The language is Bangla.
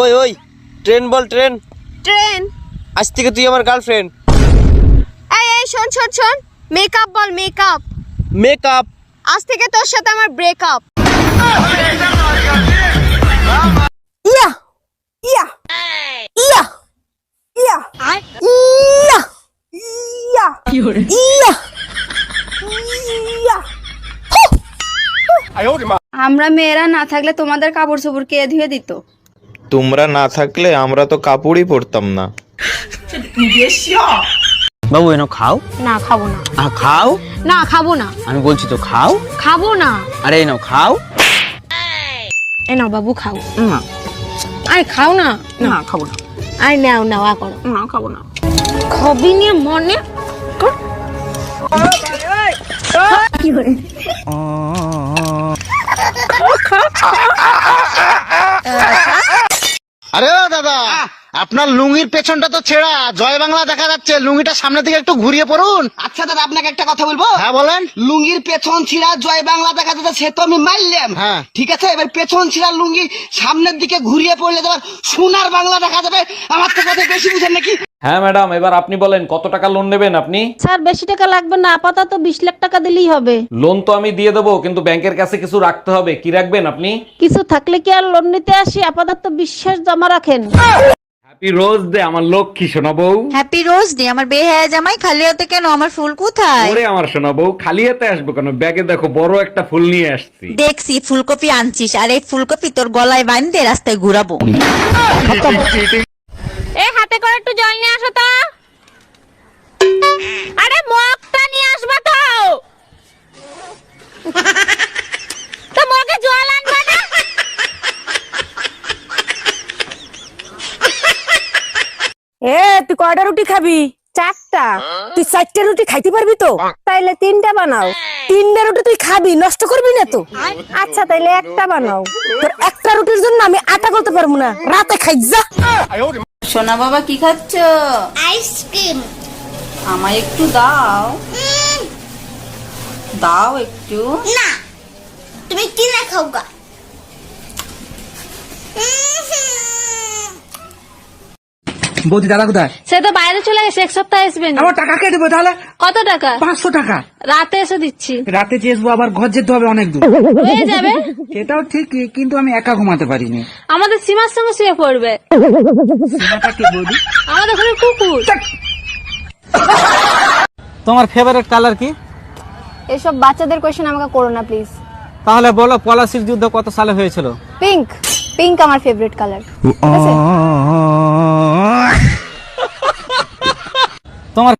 ওই ওই ট্রেন বল ট্রেন। ট্রেন। আজ থেকে তুই আমার গার্লফ্রেন্ড এই এই শোন শোন শোন। মেকআপ বল মেকআপ মেকআপ আজ থেকে তোর সাথে আমার ব্রেকআপ ইয়া ইয়া ইয়া ইয়া ইয়া ইয়া ইয়া ইয়া। আমরা মেয়েরা না থাকলে তোমাদের কাপড় চোপড় কে ধুয়ে দিত? তোমরা না থাকলে আমরা তো কাপড়ই পরতাম না। বাবু এনো খাও? না খাব না। আহ, খাও? না খাব না। আমি বলছি তো খাও। খাব না। আরে এনো খাও। এ নাও বাবু খাও। না। আরে খাও না। না খাব না। আরে নাও নাও আ করো। না খাব না। খবি নিয়ে মনে আরে ও দাদা আপনার লুঙ্গির পেছনটা তো ছেঁড়া। জয় বাংলা দেখা যাচ্ছে। লুঙ্গিটা সামনে থেকে একটু ঘুরিয়ে পড়ুন। আচ্ছা দাদা আপনাকে একটা কথা বলব? হ্যাঁ বলেন। লুঙ্গির পেছন ছিঁড়া জয় বাংলা দেখা যাচ্ছে সে তো আমি মারলাম হ্যাঁ। ঠিক আছে এবার পেছন ছিঁড়া লুঙ্গি সামনের দিকে ঘুরিয়ে পড়লে তোমার সোনার বাংলা দেখা যাবে। আমার তো কথা বেশি বুঝেন নাকি? হ্যাঁ ম্যাডাম এবার আপনি বলেন কত টাকা লোন নেবেন আপনি? স্যার বেশি টাকা লাগবে না আপাতত বিশ লাখ টাকা দিলেই হবে। লোন তো আমি দিয়ে দেবো কিন্তু ব্যাংকের কাছে কিছু রাখতে হবে। কি রাখবেন আপনি? কিছু থাকলে কি আর লোন নিতে আসি? আপাতত বিশ্বাস জমা রাখেন। হ্যাপি রোজ দে আমার লক্ষ্মী সোনা বউ হ্যাপি রোজ ডে আমার বে হয়ে জামাই খালি হতে কেন? আমার ফুল কোথায়? ওরে আমার সোনা বউ খালি হাতে আসব কেন? ব্যাগে দেখো বড় একটা ফুল নিয়ে আসছি। দেখছি ফুলকপি আনছিস আর এই ফুলকপি তোর গলায় বাঁধতে রাস্তায় ঘুরাবো। এই হাতে করে একটু জল নিয়ে আসো তো আরে মগটা নিয়ে আসবা তো তো মগে জল আনবা না এ তুই কয়টা রুটি খাবি? চারটা। তুই চারটে রুটি খাইতে পারবি তো? তাইলে তিনটা বানাও। তিনটা রুটি তুই খাবি নষ্ট করবি না তো? আচ্ছা তাইলে একটা বানাও। তোর একটা রুটির জন্য আমি আটা করতে পারব না। রাতে খাই যা। সোনা বাবা কি খাচ্ছ? আইসক্রিম। আমায় একটু দাও। দাও একটু। না তুমি কিনে খাও গা। বৌদি দাদা কোথায়? সে তো বাইরে চলে গেছে এক সপ্তাহ আসবেন আমার টাকা কে দেবো তাহলে? কত টাকা? পাঁচশো টাকা। রাতে এসে দিচ্ছি। রাতে চেয়েছবো আবার ঘর যেতে হবে অনেক দূর। হয়ে যাবে। সেটাও ঠিক কিন্তু আমি একা ঘুমাতে পারিনি। আমাদের সীমার সঙ্গে শুয়ে পড়বে। আমাদের ঘরে কুকুর। তোমার ফেভারিট কালার কি? এসব বাচ্চাদের কোয়েশ্চেন আমাকে করো না প্লিজ তাহলে বলো পলাশির যুদ্ধ কত সালে হয়েছিল? পিঙ্ক পিঙ্ক আমার ফেভারিট কালার Tomara